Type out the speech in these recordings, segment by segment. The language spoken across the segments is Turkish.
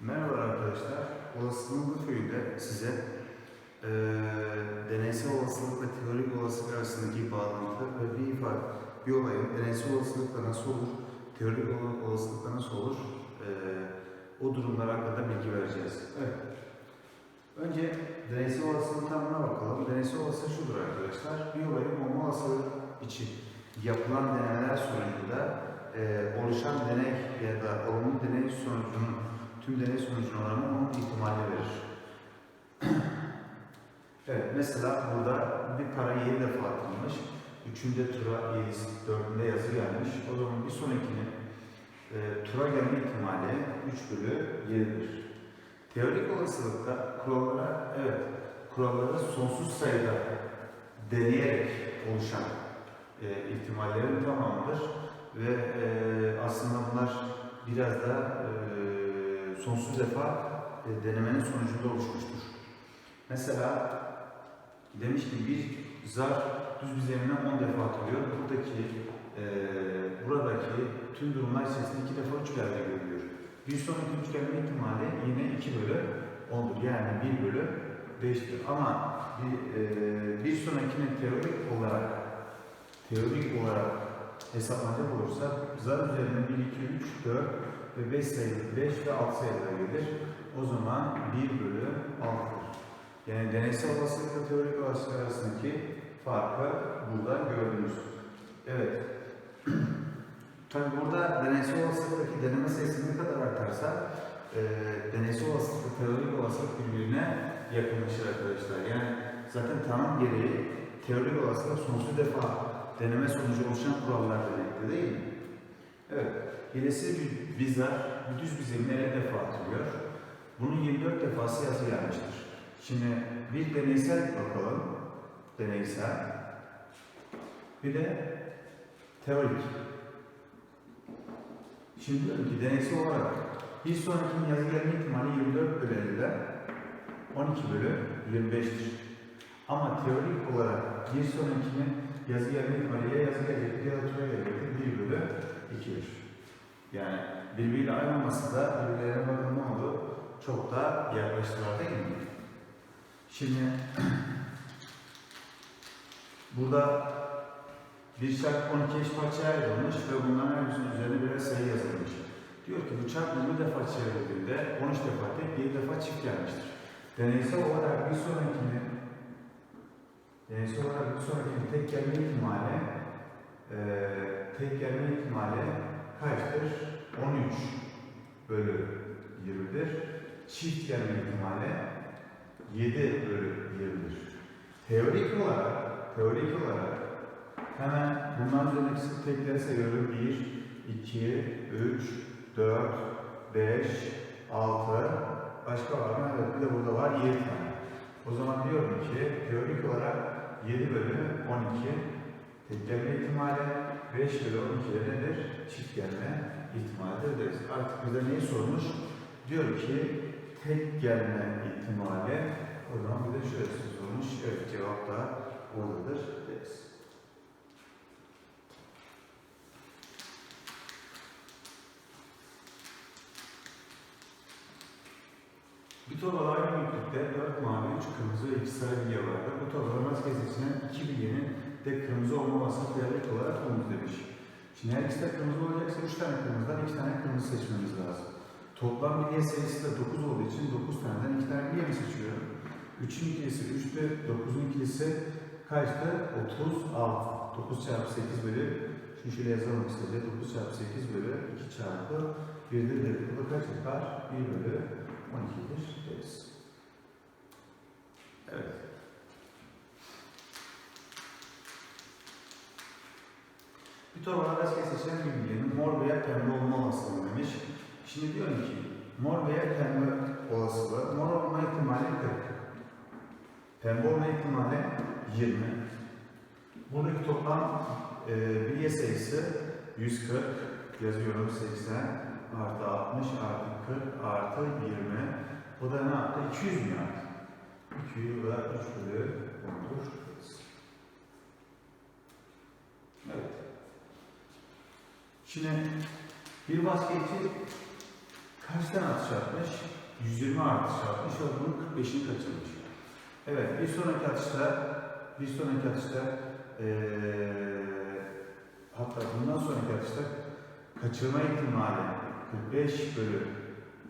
Merhaba arkadaşlar. Olasılıklı köyünde size eee deneysel olasılık ve teorik olasılık arasındaki bağlantı ve bir ifade, bir olayın deneysel olasılıkla nasıl olur, teorik ola- olasılıkla nasıl olur, eee, o durumlar hakkında bilgi vereceğiz. Evet. Önce deneysel olasılık tanımına bakalım. Deneysel olasılık şudur arkadaşlar. Bir olayın olma olasılığı için yapılan denemeler sonucunda eee, oluşan deney ya da olumlu deney sonucunun tüm deney sonucuna oranı onun ihtimali verir. evet, mesela burada bir para 7 defa atılmış. Üçünde tura 7, dördünde yazı gelmiş. O zaman bir sonrakinin e, tura gelme ihtimali 3 bölü 7'dir. Teorik olasılıkta kurallara, evet, kurallara sonsuz sayıda deneyerek oluşan e, ihtimallerin tamamıdır. Ve e, aslında bunlar biraz da e, sonsuz defa e, denemenin sonucunda oluşmuştur. Mesela demiş ki bir zar düz bir zemine 10 defa atılıyor. Buradaki e, buradaki tüm durumlar içerisinde 2 defa 3 geldiği görülüyor. Bir sonraki 3 gelme ihtimali yine 2 bölü 10'dur. Yani 1 bölü 5'tir. Ama bir, e, bir sonrakinin teorik olarak teorik olarak hesaplanacak olursa zar üzerine 1, 2, 3, 4 ve 5 sayılı 5 ve 6 sayılara gelir. O zaman 1 bölü 6'dır. Yani deneysel olasılıkla teorik olasılık arasındaki farkı burada gördünüz. Evet. Tabi burada deneysel olasılıktaki deneme sayısı ne kadar artarsa e, deneysel olasılık teorik olasılık birbirine yakınlaşır arkadaşlar. Yani zaten tanım gereği teorik olasılık sonsuz defa deneme sonucu oluşan kurallar demekte değil mi? Evet. Hilesi bir, bir düz bir zemine 50 defa atılıyor. Bunun 24 defası yazı gelmiştir. Şimdi bir deneysel bakalım. Deneysel. Bir de teorik. Şimdi diyorum ki deneysel olarak bir sonrakinin yazı gelme ihtimali 24 bölü 50'den 12 bölü 25'tir. Ama teorik olarak bir sonrakinin yazı gelme ihtimali ya yazı gelecek ya da tura gelecek 1 bölü 2'dir. Yani birbiriyle aynı olması da birbirlerine bakın oldu? Çok da yaklaştılar değil? Şimdi burada bir çark 12 eş parçaya ayrılmış ve bunların her birisinin üzerine birer sayı yazılmış. Diyor ki bu çark 20 defa çevrildiğinde 13 defa tek, 7 defa çift gelmiştir. Deneysel olarak bir sonrakinin deneysel olarak bir sonrakinin tek gelme ihtimali eee tek gelme ihtimali kaçtır? 13 bölü 20'dir. Çift gelme ihtimali 7 bölü 20'dir. Teorik olarak, teorik olarak hemen bundan sık tekleri sayıyorum. 1, 2, 3, 4, 5, 6, başka var mı? Evet, bir de burada var 7 tane. O zaman diyorum ki teorik olarak 7 bölü 12 tek gelme ihtimali 5 bölü 12 de nedir? Çift gelme ihtimalidir deriz. Artık bize neyi sormuş? Diyor ki tek gelme ihtimali o zaman bir de şöyle sormuş. Evet cevap da oradadır deriz. Bir torba aynı büyüklükte 4 mavi, 3 kırmızı ve 2 sarı bilye vardı. Bu torbaların maskesi seçilen 2 bilyenin de kırmızı olmamasını teorik olarak bulunuz demiş. Şimdi her ikisi de kırmızı olacaksa 3 tane kırmızıdan 2 tane kırmızı seçmemiz lazım. Toplam bilye sayısı da 9 olduğu için 9 taneden 2 tane bilye mi seçiyorum? 3'ün ikilisi 3'tü, 9'un ikilisi kaçtı? 36. 9 çarpı 8 bölü, şu şöyle yazalım kısaca, 9 çarpı 8 bölü 2 çarpı 1'dir dedik. Bu da kaç yapar? 1 bölü 12'dir deriz. Evet. Torba rastgele seçilen bir bilyenin mor veya pembe olma olasılığı demiş. Şimdi diyorum ki mor veya pembe olasılığı, mor olma ihtimali 40. Pembe olma ihtimali 20. Buradaki toplam e, bilye sayısı 140. Yazıyorum 80 artı 60 artı 40 artı 20. O da ne yaptı? 200 mü yaptı? 200 da 3 bölü 10'dur. Evet. Şimdi bir basketçi Kaçtan atış atmış? 120 atış atmış ve bunun 45'ini kaçırmış. Evet, bir sonraki atışta, bir sonraki atışta, eee hatta bundan sonraki atışta kaçırma ihtimali 45 bölü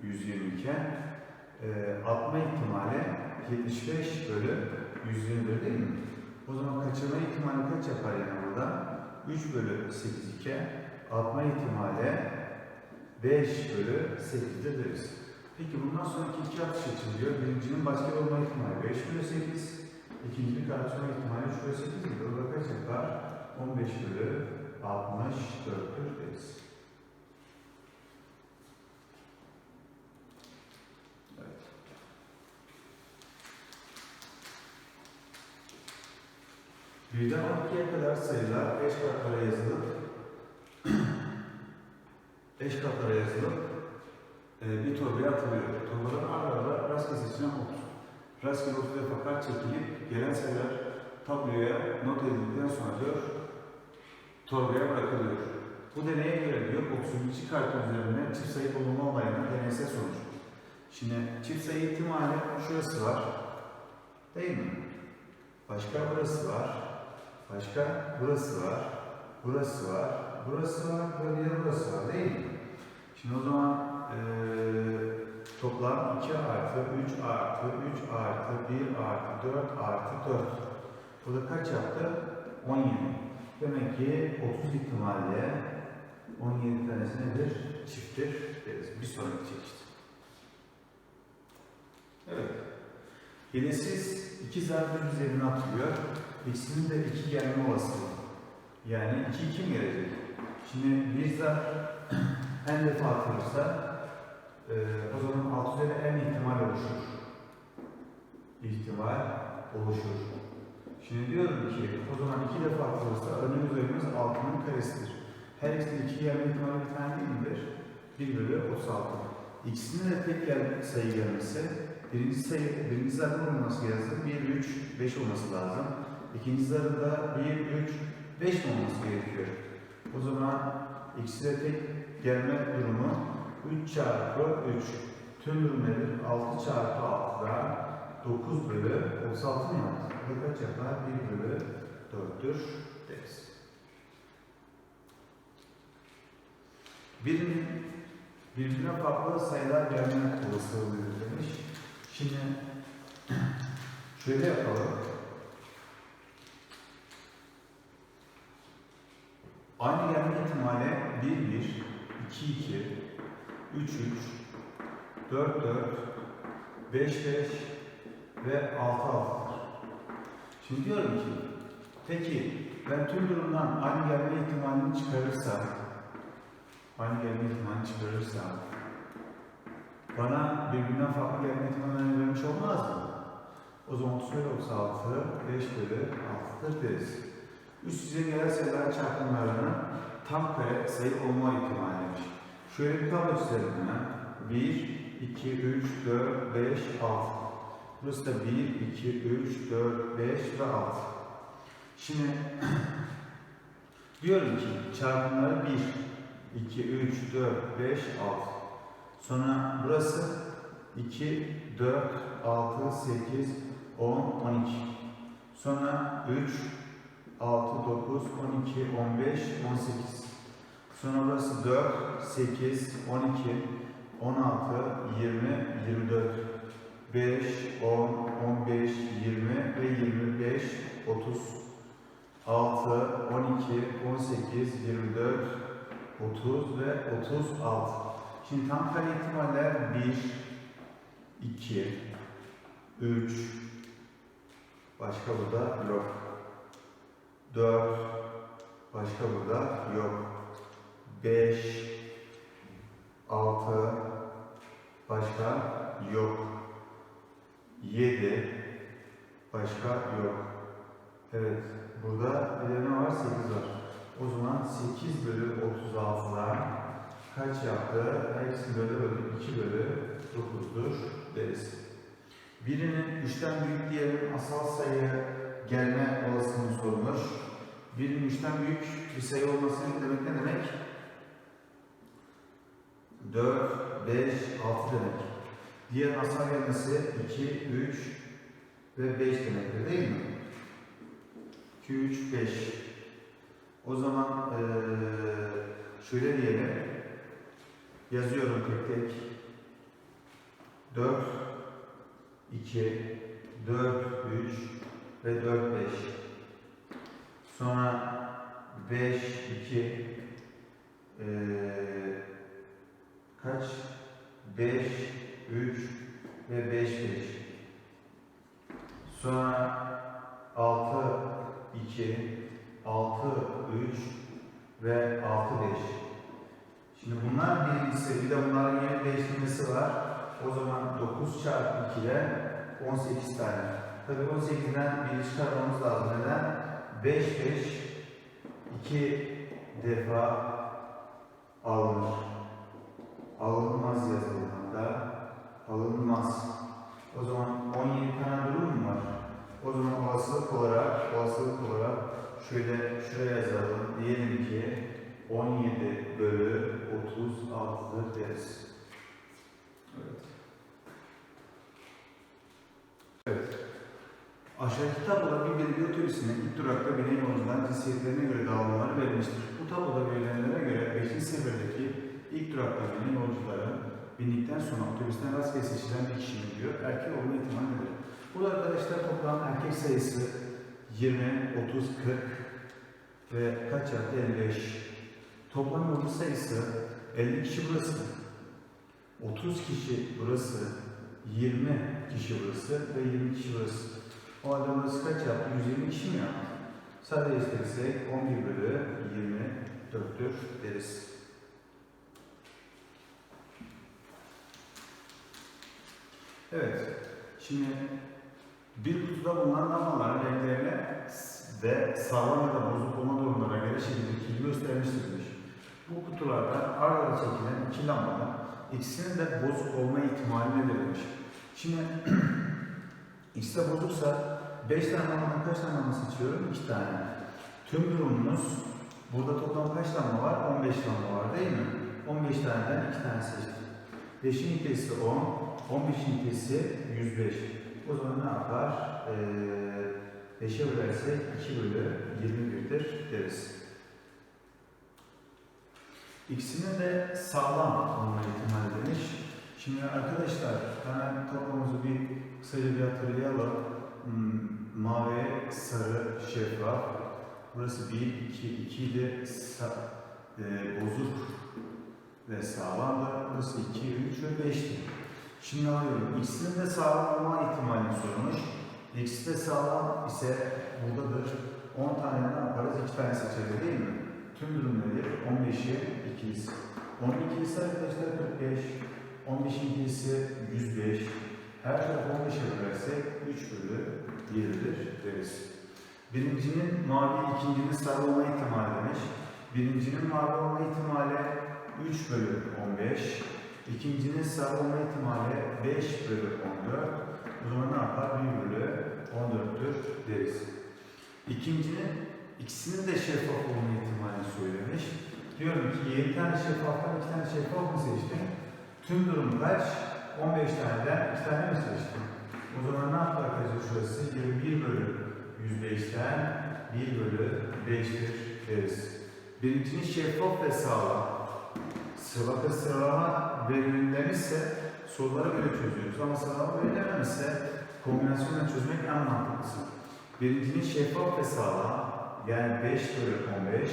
120 iken, eee atma ihtimali 75 bölü 121 değil mi? O zaman kaçırma ihtimali kaç yapar yani burada? 3 bölü 8 iken, atma ihtimali 5 bölü 8'de deriz. Peki bundan sonraki iki atış için diyor. Birincinin başka olma ihtimali 5 bölü 8. İkincinin karşılama ihtimali 3 bölü 8 gibi. O da kaç yapar? 15 bölü 64'tür deriz. Evet. Birden 12'ye kadar sayılar 5 katlara yazılıp 5 katlara yazılıp e, bir torbaya atılıyor. Torbadan ara ara rastgele seçilen ot. Rastgele otu defa kart çekilip gelen sayılar tabloya not edildikten sonra diyor torbaya bırakılıyor. Bu deneye göre diyor 30. kartın üzerinde çift sayı bulunma olayının deneysel sonucu. Şimdi çift sayı ihtimali şurası var. Değil mi? Başka burası var. Başka burası var. Burası var. Burası var bir de burası var değil mi? Şimdi o zaman eee toplam 2 artı 3 artı 3 artı 1 artı 4 artı 4. Bu da kaç yaptı? 17. Demek ki 30 ihtimalle 17 tanesi nedir? Çifttir deriz. Bir sonraki çeşit. Evet. Yine siz iki zarfın üzerine atılıyor. İkisinin de iki gelme olasılığı. Yani iki kim gelecek? Şimdi bir zarf en defa atılırsa e, o zaman alt üzeri en ihtimal oluşur. İhtimal oluşur. Şimdi diyorum ki o zaman iki defa atılırsa önümüz önümüz altının karesidir. Her ikisinin iki gelme ihtimali bir tane değil midir? 1 bölü 36. İkisinin de tek gel sayı gelmesi birinci sayı, birinci zarfın olması lazım. 1, 3, 5 olması lazım. İkinci zarfında 1, 3, 5 mi olması gerekiyor? O zaman ikisi de tek gelme durumu 3 çarpı 3. Tüm durum nedir? 6 çarpı 6'dan 9 bölü 36 mı yaptı? Bu kaç yapar? 1 bölü 4'tür deriz. Birinin birbirine farklı sayılar gelme olasılığı demiş. Şimdi şöyle yapalım. Aynı gelme ihtimali 1 1, 2 2, 3 3, 4 4, 5 5 ve 6 6. Şimdi diyorum ki peki ben tüm durumdan aynı gelme ihtimalini çıkarırsam aynı gelme ihtimalini çıkarırsam bana birbirinden farklı gelme ihtimallerini vermiş olmaz mı? O zaman 30 bölü 36, 5 bölü 6'dır deriz. Üst gelen sayılar çarpımlarının tam kare sayı olma ihtimaliymiş. Şöyle bir tablo çizelim hemen. 1, 2, 3, 4, 5, 6. Burası da 1, 2, 3, 4, 5 ve 6. Şimdi diyorum ki çarpımları 1, 2, 3, 4, 5, 6. Sonra burası 2, 4, 6, 8, 10, 12. Sonra 3, 6, 9, 12, 15, 18. Sonra burası 4, 8, 12, 16, 20, 24. 5, 10, 15, 20 ve 25, 30. 6, 12, 18, 24, 30 ve 36. Şimdi tam kare ihtimaller 1, 2, 3, başka burada yok. 4, başka burada yok. 5, 6, başka yok. 7, başka yok. Evet, burada bir ne var? 8 var. O zaman 8 bölü 36'dan kaç yaptı? Eksi bölü bölü 2 bölü 9'dur deriz. Birinin 3'ten büyük diğerinin asal sayıya gelme olasılığı sorulur. Birinin 3'ten büyük bir sayı olması demek ne demek? 4, 5, 6 demek. Diğer hasar gelmesi 2, 3 ve 5 demektir değil mi? 2, 3, 5. O zaman şöyle diyelim. Yazıyorum tek tek. 4, 2, 4, 3 ve 4, 5. Sonra 5, 2, eee, kaç? 5, 3 ve 5, 5. Sonra 6, 2, 6, 3 ve 6, 5. Şimdi bunlar birincisi, bir de bunların yeni değiştirmesi var. O zaman 9 çarpı 2'den 18 tane. Tabii 18'den biri çıkarmamız lazım. Neden? 5, 5, 2 defa alınır. Alınmaz yazalım hatta. Alınmaz. O zaman 17 tane durum mu var? O zaman olasılık olarak, olasılık olarak şöyle şuraya yazalım. Diyelim ki 17 bölü 36 deriz. Evet. Aşağıdaki tabloda bir belediye otobüsüne ilk durakta binen yolcuların cinsiyetlerine göre dağılmaları verilmiştir. Bu tabloda verilenlere göre 5. seferdeki ilk durakta binen yolcuların bindikten sonra otobüsten rastgele seçilen bir kişinin diyor, erkek olma ihtimali nedir? Burada arkadaşlar toplam erkek sayısı 20, 30, 40 ve kaç yaptı? 55. Toplam yolcu sayısı 50 kişi burası, 30 kişi burası, 20 kişi burası ve 20 kişi burası. O halde kaç yaptı? 120 kişi mi yaptı? Sadeleştirirsek 11 bölü 24'tür deriz. Evet, şimdi bir kutuda bulunan damlaların renklerine ve sağlam ya da bozuk olma durumlarına göre şekildeki göstermiştir demiş. Bu kutulardan arada çekilen iki lambadan ikisinin de bozuk olma ihtimali nedir demiş. Şimdi ikisi de bozuksa 5 tane lambadan kaç tane lamba seçiyorum? 2 tane. Tüm durumunuz burada toplam kaç lamba var? 15 lamba var değil mi? 15 taneden 2 tane seçtim. 5'in nitesi 10, 15'in nitesi 105. O zaman ne yapar? Ee, 5'e bölersek 2 bölü 21'dir deriz. İkisinin de sağlam olma ihtimali demiş. Şimdi arkadaşlar hemen tablomuzu bir kısaca bir hatırlayalım. Hmm, Mavi, sarı, şeffaf. Burası 1, 2, 2 idi. Sa e, bozuk ve sağlam da burası 2, 3 ve 5'ti. Şimdi alıyorum. İkisinin de sağlam olma ihtimalini sormuş. İkisi de sağlam ise buradadır. 10 tane ne yaparız? 2 tane seçeriz değil mi? Tüm durum nedir? 15'i 2'yiz. 12 ise arkadaşlar 45. 15'in ikisi 105. Her tarafı 15'e bölersek 3 bölü 7'dir deriz. Birincinin mavi, ikincinin sarı olma ihtimali demiş. Birincinin mavi olma ihtimali 3 bölü 15. İkincinin sarı olma ihtimali 5 bölü 14. O zaman ne yapar? 1 bölü 14'tür deriz. İkincinin ikisinin de şeffaf olma ihtimalini söylemiş. Diyorum ki 7 tane şeffaftan 2 tane şeffaf mı seçtim? Tüm durum kaç? 15 taneden 2 tane mi seçtim? O zaman ne yaptı arkadaşlar şurası? 21 bölü 105'ten 1 bölü 5'tir deriz. Birincinin şeffaf ve sağlam. Sıra sıralama verilmemişse sorulara göre çözüyoruz. Ama sıralama verilememişse kombinasyonla çözmek en mantıklısı. Birincinin şeffaf ve sağlam yani 5 bölü 15.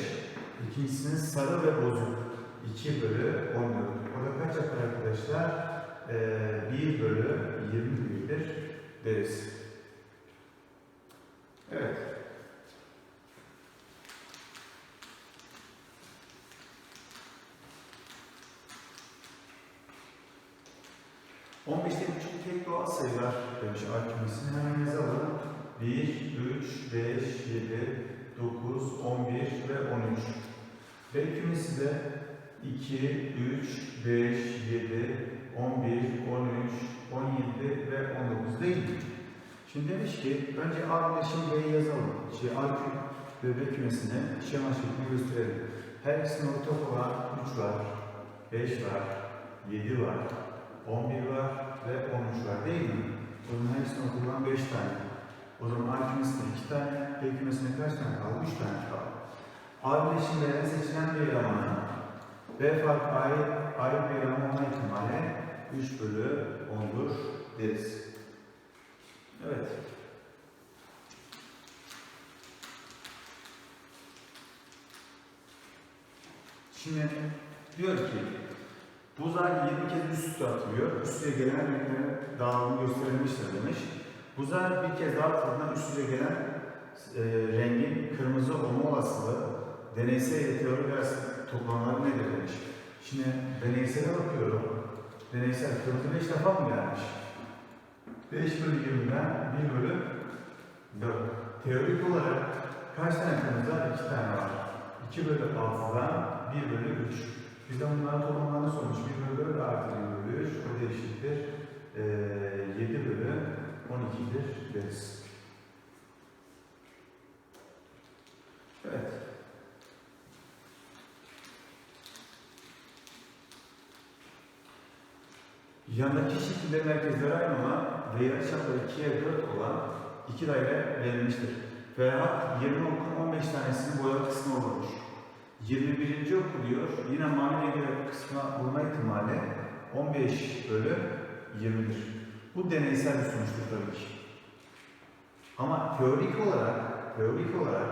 İkincisinin sarı ve bozuk 2 bölü 14. Orada kaç yapar arkadaşlar? Ee, 1 bölü 21'dir deriz. Evet. On beşte küçük tek doğal sayılar demiş arkadaşımızın. Hemen yazalım. 1, 3, 5, 7, 9, 11 ve 13. B kümesi de 2, 3, 5, 7, 11, 13, 17 ve 19 değil mi? Şimdi demiş ki önce A birleşim B'yi yazalım. Şey, A küm ve B kümesini şema şeklinde gösterelim. Her ikisinin ortak olan 3 var, 5 var, 7 var, 11 var ve 13 var değil mi? O zaman hepsini okulan 5 tane. O zaman A kümesinde 2 tane, B kümesinde kaç tane kaldı? 3 tane kaldı. A bileşimlerine seçilen bir elemanın B farklı ayrı, ayrı bir eleman olma ihtimali 3 bölü 10'dur deriz. Evet. Şimdi diyor ki buzlar 20 kez üst üste atılıyor. Üstüne gelen renklerin dağılımı gösterilmiştir demiş. Buzlar bir kez daha atıldığında üst üste gelen e, rengin kırmızı olma olasılığı deneysel teori ders toplamları nedir demiş. Şimdi deneysele bakıyorum. Deneysel kırmızı 5 defa mı gelmiş? 5 bölü 20'den 1 bölü 4. Teorik olarak kaç tane kırmızı var? 2 tane var. 2 bölü 6'dan 1 bölü 3. Biz de bunların toplamlarını sormuş. 1 bölü 4 artı 1 bölü 3. O da eşittir. Ee, 7 bölü 12'dir deriz. Evet. Yandaki şekilde merkezleri aynı olan ve yarıçapları 2'ye 4 olan iki daire verilmiştir. Ferhat 20 okun 15 tanesini boyalı kısmı olurmuş. 21. oku diyor, yine mavi göre kısmına bulma ihtimali 15 bölü 20'dir. Bu deneysel bir sonuçtur tabii ki. Ama teorik olarak, teorik olarak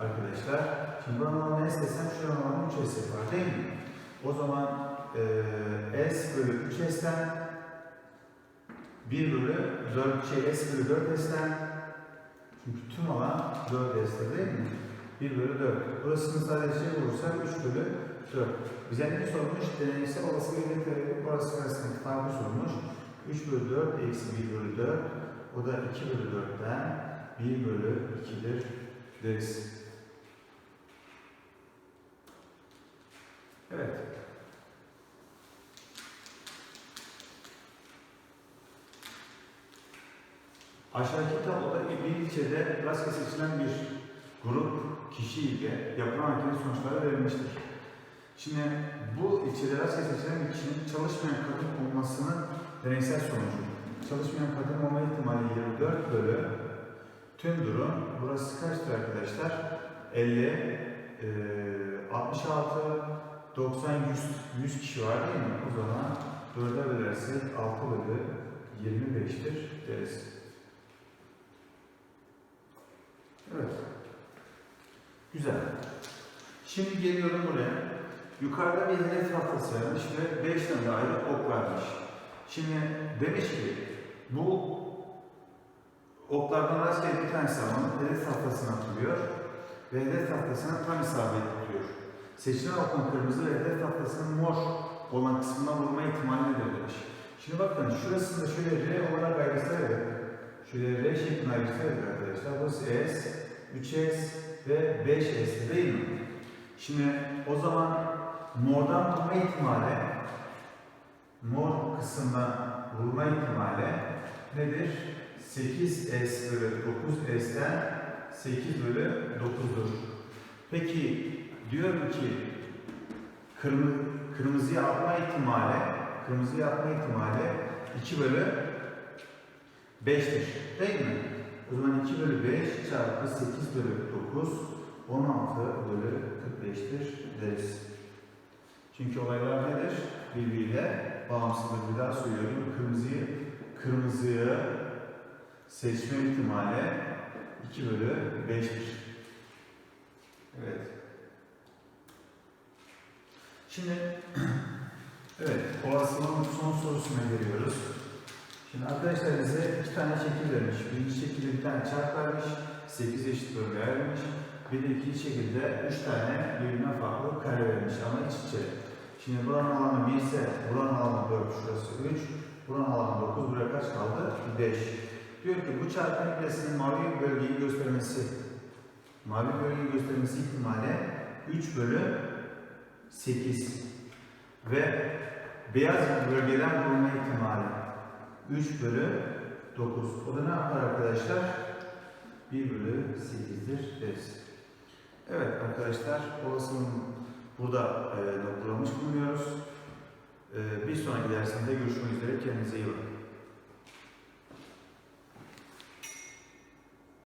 arkadaşlar, şimdi buranın alanı S desem şuranın alanı 3S var değil mi? O zaman eee S bölü 3S'ten 1 bölü 4 şey S bölü 4S'ten çünkü tüm alan 4S'te değil mi? 1 bölü 4. Burasını sadece şey olursa 3 bölü 4. Bize ne sormuş? Deneysel olasılığı ile teorik orası arasındaki farkı sormuş. 3 bölü 4 eksi 1 bölü 4. O da 2 bölü 4'ten 1 bölü 2'dir deriz. Evet. Aşağıdaki tabloda bir ilçede rastgele seçilen bir grup kişi ile yapılan anketin sonuçları verilmiştir. Şimdi bu ilçede rastgele seçilen bir kişinin çalışmayan kadın olmasının deneysel sonucu. Çalışmayan kadın olma ihtimali 24 bölü tüm durum. Burası kaçtır arkadaşlar? 50, eee 66, 90, 100, 100 kişi var değil mi? O zaman 4'e bölersek 6 bölü 25'tir deriz. Evet. Güzel. Şimdi geliyorum buraya. Yukarıda bir hedef tahtası vermiş ve 5 tane ayrı ok vermiş. Şimdi demiş ki bu oklardan rastgele bir tanesi alınıp hedef tahtasına atılıyor ve hedef tahtasına tam isabet tutuyor. Seçilen okun kırmızı ve hedef tahtasının mor olan kısmına vurma ihtimali nedir demiş. Şimdi bakın şurasında şöyle R olarak ayrılsaydı, şöyle R şeklinde ayrılsaydı arkadaşlar, burası S, 3S ve 5S değil mi? Şimdi o zaman mordan vurma ihtimali, mor kısımdan vurma ihtimali nedir? 8S bölü 9S'ten 8 bölü 9'dur. Peki diyorum ki kırmızı, kırmızıya atma ihtimali, kırmızıya atma ihtimali 2 bölü 5'tir. Değil mi? O zaman 2 bölü 5 çarpı 8 bölü 9 16 bölü 45'tir deriz. Çünkü olaylar nedir? Birbiriyle bağımsızdır. Bir daha söylüyorum. Kırmızıyı, kırmızıyı seçme ihtimali 2 bölü 5'tir. Evet. Şimdi evet olasılığın son sorusuna geliyoruz. Şimdi arkadaşlar bize iki tane şekil vermiş. Birinci şekilde bir tane çarp vermiş. 8 eşit bölge vermiş. Bir de ikinci şekilde 3 tane birbirinden farklı kare vermiş ama iç içe. Şimdi buranın alanı 1 ise buranın alanı 4, şurası 3. Buranın alanı 9, buraya kaç kaldı? 5. Diyor ki bu çarpım kütlesinin mavi bölgeyi göstermesi, mavi bölgeyi göstermesi ihtimali 3 bölü 8 ve beyaz bölgeden bulunma ihtimali 3 bölü 9. O da ne yapar arkadaşlar? 1 bölü 8'dir deriz. Evet arkadaşlar olasılığını burada e, noktalamış bulunuyoruz. E, bir sonraki dersinde görüşmek üzere. Kendinize iyi bakın.